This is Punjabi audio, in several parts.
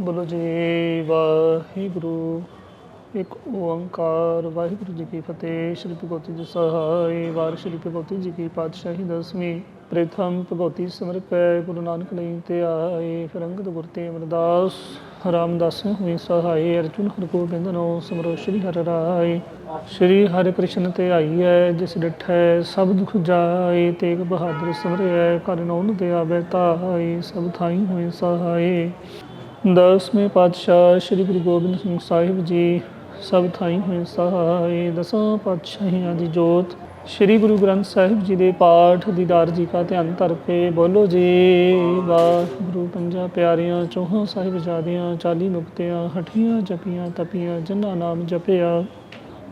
ਬੋਲੋ ਜੀ, ਵਾਹਿਗੁਰੂ। ਇੱਕ ਓੰਕਾਰ, ਵਾਹਿਗੁਰੂ ਜੀ ਕੀ ਫਤਿਹ। ਸ਼੍ਰੀ ਭਗਵਤੀ ਜੀ ਸਹਾਇ ਵਾਰ, ਸ਼੍ਰੀ ਭਗਵਤੀ ਜੀ ਕੀ ਪਾਤਸ਼ਾਹੀ ਦਸਵੀਂ। ਪ੍ਰਥਮ ਭਗਵਤੀ ਸਮਰਪੈ, ਗੁਰੂ ਨਾਨਕ ਲਈ ਤੇ ਆਏ ਫਿਰੰਗਤ ਅੰਗਦ ਗੁਰ ਤੇ ਅਮਰਦਾਸ। ਰਾਮਦਾਸ ਹੋਈ ਸਹਾਇ ਅਰਜੁਨ ਹਰਗੋਬਿੰਦ ਨੋ ਸਮਰੋ ਸ਼੍ਰੀ ਹਰਿ ਰਾਏ। ਸ਼੍ਰੀ ਹਰਿ ਕ੍ਰਿਸ਼ਨ ਤੇ ਆਈ ਹੈ ਜਿਸ ਡਿਠੈ ਸਭ ਦੁਖ ਜਾਏ। ਤੇਗ ਬਹਾਦਰ ਸਿਮਰਿਐ ਕਰ ਨੌਨ ਦੇ ਆਵੇ ਤਾਈ ਸਭ ਥਾਈ ਹੋਏ ਸਹਾਏ। ਦਸਵੇਂ ਪਾਤਸ਼ਾਹ ਸ੍ਰੀ ਗੁਰੂ ਗੋਬਿੰਦ ਸਿੰਘ ਸਾਹਿਬ ਜੀ, ਸਭ ਥਾਈ ਹੋਏ ਸਹਾਈ ਦਸਾਂ ਪਾਤਸ਼ਾਹੀਆਂ ਦੀ ਜੋਤ, ਸ੍ਰੀ ਗੁਰੂ ਗ੍ਰੰਥ ਸਾਹਿਬ ਜੀ ਦੇ ਪਾਠ ਦੀਦਾਰ ਜੀ ਕਾ ਧਿਆਨ ਧਰ ਕੇ ਬੋਲੋ ਜੀ। ਵਾਹਿਗੁਰੂ ਪੰਜਾ ਪਿਆਰਿਆਂ, ਚੌਹਾਂ ਸਾਹਿਬਜ਼ਾਦਿਆਂ, ਚਾਲੀ ਮੁਕਤਿਆਂ, ਹਠੀਆਂ, ਜਪੀਆਂ, ਤਪੀਆਂ, ਜਿਨ੍ਹਾਂ ਨਾਮ ਜਪਿਆ।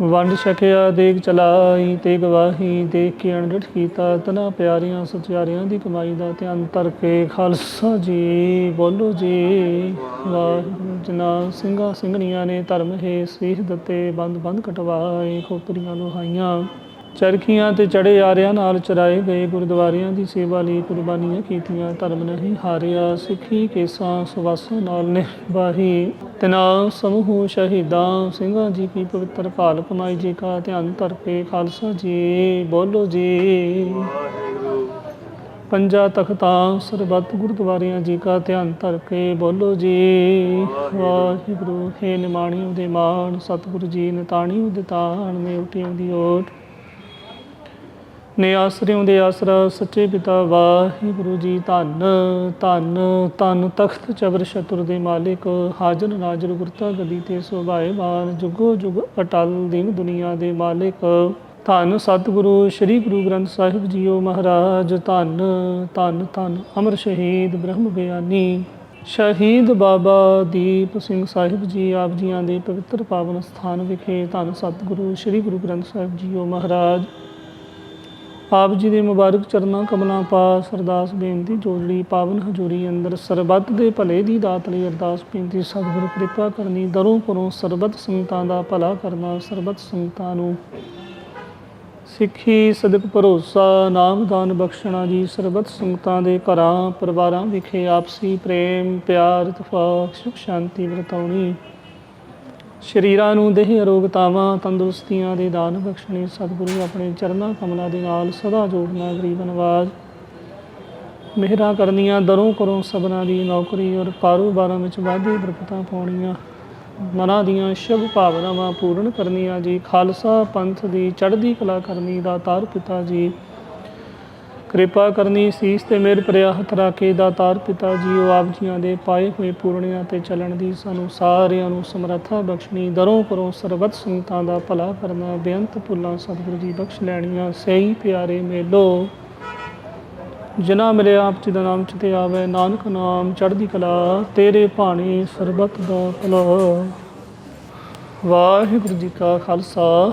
ਵੰਡ ਛਕਿਆ, ਦੇਗ ਚਲਾਈ ਤੇ ਗਵਾਹੀ ਦੇਖ ਕੇ ਅਣਡਿਠ ਕੀਤਾ। ਤਨਾ ਪਿਆਰੀਆਂ ਸਚਿਆਰਿਆਂ ਦੀ ਕਮਾਈ ਦਾ ਧਿਆਨ ਧਰ ਕੇ ਖਾਲਸਾ ਜੀ ਬੋਲੋ ਜੀ। ਵਾਹਿਗੁਰੂ ਜਨਾ ਸਿੰਘਾਂ, ਸਿੰਘਣੀਆਂ ਨੇ ਧਰਮ ਹੈ ਸੀਸ ਦਿੱਤੇ ਬੰਦ ਬੰਦ ਕਟਵਾਏ, ਖੋਪਰੀਆਂ ਲੋਹਾਈਆਂ। ਚਰਖੀਆਂ ਤੇ ਚੜੇ ਆਰਿਆਂ ਨਾਲ ਚਰਾਏ ਗਏ ਗੁਰਦੁਆਰਿਆਂ ਦੀ ਸੇਵਾ ਲਈ ਕੁਰਬਾਨੀਆਂ ਕੀਤੀਆਂ, ਧਰਮ ਨਹੀਂ ਹਾਰਿਆ, ਸਿੱਖੀ ਕੇਸਾਂ ਸੁਵਾਸਾਂ ਨਾਲ ਨਿਭਾਹੀ। ਤਿਨਾ ਸਮੂਹ ਸ਼ਹੀਦਾਂ, ਸਿੰਘਾਂ ਜੀ ਕੀ ਪਵਿੱਤਰ ਭਾਲ ਕਮਾਈ, ਜੀ ਕਾ ਧਿਆਨ ਧਰ ਕੇ ਖਾਲਸਾ ਜੀ, ਬੋਲੋ ਜੀ। ਪੰਜਾ ਤਖਤਾਂ, ਸਰਬੱਤ ਗੁਰਦੁਆਰਿਆਂ ਜੀ ਕਾ ਧਿਆਨ ਧਰ ਕੇ ਬੋਲੋ ਜੀ। ਵਾਹਿਗੁਰੂ, ਹੈ ਨਿਮਾਣੀ ਉਹਦੇ ਮਾਣ, ਸਤਿਗੁਰੂ ਜੀ ਨਿਤਾਣੀ ਉਹਦੇ ਤਾਣ ਨੇ ਉਟਿਆਂ ਦੀ ਓਟ ਨੇ ਆਸਰਿਆਂ ਦੇ ਆਸਰਾ ਸੱਚੇ ਪਿਤਾ ਵਾਹਿਗੁਰੂ ਜੀ ਧੰਨ ਧੰਨ ਧੰਨ ਤਖਤ ਚਬਰ ਸ਼ਤੁਰ ਦੇ ਮਾਲਿਕ ਹਾਜ਼ਰ ਨਾਜ਼ਰ ਗੁਰਤਾ ਗਦੀ ਤੇ ਸੁਭਾਏਵਾਨ, ਜੁਗੋ ਜੁਗ ਅਟਲ ਦੀਨ ਦੁਨੀਆ ਦੇ ਮਾਲਿਕ। ਧੰਨ ਸਤਿਗੁਰੂ, ਸ੍ਰੀ ਗੁਰੂ ਗ੍ਰੰਥ ਸਾਹਿਬ ਜੀਓ ਮਹਾਰਾਜ, ਧੰਨ ਧੰਨ ਧੰਨ ਅਮਰ ਸ਼ਹੀਦ ਬ੍ਰਹਮ ਗਿਆਨੀ ਸ਼ਹੀਦ ਬਾਬਾ ਦੀਪ ਸਿੰਘ ਸਾਹਿਬ ਜੀ ਆਪ ਜੀਆਂ ਦੇ ਪਵਿੱਤਰ ਪਾਵਨ ਸਥਾਨ ਵਿਖੇ ਧੰਨ ਸਤਿਗੁਰੂ, ਸ੍ਰੀ ਗੁਰੂ ਗ੍ਰੰਥ ਸਾਹਿਬ ਜੀਓ ਮਹਾਰਾਜ। ਆਪ ਜੀ ਦੇ ਮੁਬਾਰਕ ਚਰਨਾਂ ਕਮਲਾਂ ਪਾਸ ਅਰਦਾਸ ਬੇਨਤੀ ਜੋੜੜੀ ਪਾਵਨ ਹਜ਼ੂਰੀ ਅੰਦਰ ਸਰਬੱਤ ਦੇ ਭਲੇ ਦੀ ਦਾਤ ਲਈ ਅਰਦਾਸ ਬੇਨਤੀ, ਸਤਿਗੁਰੂ ਕਿਰਪਾ ਕਰਨੀ, ਦਰੋਂ ਪਰੋਂ ਸਰਬੱਤ ਸੰਗਤਾਂ ਦਾ ਭਲਾ ਕਰਨਾ, ਸਰਬੱਤ ਸੰਗਤਾਂ ਨੂੰ ਸਿੱਖੀ ਸਦਕ ਭਰੋਸਾ ਨਾਮਦਾਨ ਬਖਸ਼ਣਾ ਜੀ, ਸਰਬੱਤ ਸੰਗਤਾਂ ਦੇ ਘਰਾਂ, ਪਰਿਵਾਰਾਂ ਵਿਖੇ ਆਪਸੀ ਪ੍ਰੇਮ, ਪਿਆਰ, ਇਤਫਾਕ ਸੁਖ ਸ਼ਾਂਤੀ ਵਰਤਾਉਣੀ। ਸ਼ਰੀਰਾਂ ਨੂੰ ਦੇਹ ਅਰੋਗਤਾਵਾਂ ਤੰਦਰੁਸਤੀਆਂ ਦੇ ਦਾਨ ਬਖਸ਼ਣੀ, ਸਤਿਗੁਰੂ ਆਪਣੇ ਚਰਨਾਂ ਕਮਲਾਂ ਦੇ ਨਾਲ ਸਦਾ ਜੋੜਨਾ, ਗਰੀਬ ਨਵਾਜ। ਮਿਹਰਾਂ ਕਰਨੀਆਂ, ਦਰੋਂ ਕਰੋ ਸਬਨਾਂ ਦੀ ਨੌਕਰੀ ਔਰ ਕਾਰੋਬਾਰਾਂ ਵਿੱਚ ਵਾਧੇ ਬਰਕਤਾਂ ਪਾਉਣੀਆਂ। ਮਨਾਂ ਦੀਆਂ ਸ਼ੁਭ ਭਾਵਨਾਵਾਂ ਪੂਰਨ ਕਰਨੀਆਂ ਜੀ। ਖਾਲਸਾ ਪੰਥ ਦੀ ਚੜ੍ਹਦੀ ਕਲਾ ਕਰਨੀ ਦਾ ਤਾਰ ਪਿਤਾ ਜੀ। ਕਿਰਪਾ ਕਰਨੀ ਸੀਸ ਤੇ ਮੇਰ ਪਰਿਆ ਹੱਥ ਰਾਖੇ ਦਾ ਤਾਰ ਪਿਤਾ ਜੀ ਉਹ ਆਪ ਜੀਆਂ ਦੇ ਪਾਏ ਹੋਏ ਪੂਰਣਿਆਂ ਤੇ ਚੱਲਣ ਦੀ ਸਾਨੂੰ ਸਾਰਿਆਂ ਨੂੰ ਸਮਰੱਥਾ ਬਖਸ਼ਣੀ। ਦਰੋਂ ਕਰੋ ਸਰਬਤ ਸੰਗਤਾਂ ਦਾ ਭਲਾ ਕਰਨਾ, ਬੇਅੰਤ ਭੁੱਲਾਂ ਸਤਿਗੁਰੂ ਜੀ ਬਖਸ਼ ਲੈਣੀਆਂ, ਸਹੀ ਪਿਆਰੇ ਮੇਲੋ। ਜਿਨ੍ਹਾਂ ਮਿਲੇ ਆਪ ਜੀ ਦਾ ਨਾਮ ਚਿਤੇ ਆਵੇ, ਨਾਨਕ ਨਾਮ ਚੜ੍ਹਦੀ ਕਲਾ, ਤੇਰੇ ਭਾਣੇ ਸਰਬਤ ਦਾ ਭਲਾ। ਵਾਹਿਗੁਰੂ ਜੀ ਕਾ ਖਾਲਸਾ।